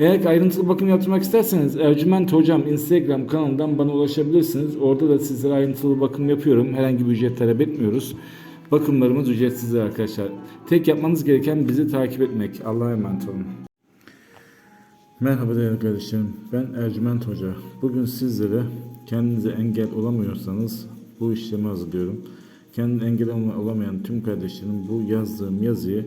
Eğer ayrıntılı bakım yaptırmak isterseniz Ercüment Hocam Instagram kanalından bana ulaşabilirsiniz. Orada da sizlere ayrıntılı bakım yapıyorum. Herhangi bir ücret talep etmiyoruz. Bakımlarımız ücretsizdir arkadaşlar. Tek yapmanız gereken bizi takip etmek. Allah'a emanet olun. Merhaba değerli kardeşlerim. Ben Ercüment Hoca. Bugün sizlere kendinize engel olamıyorsanız bu işlemi hazırlıyorum. Kendine engel olamayan tüm kardeşlerim bu yazdığım yazıyı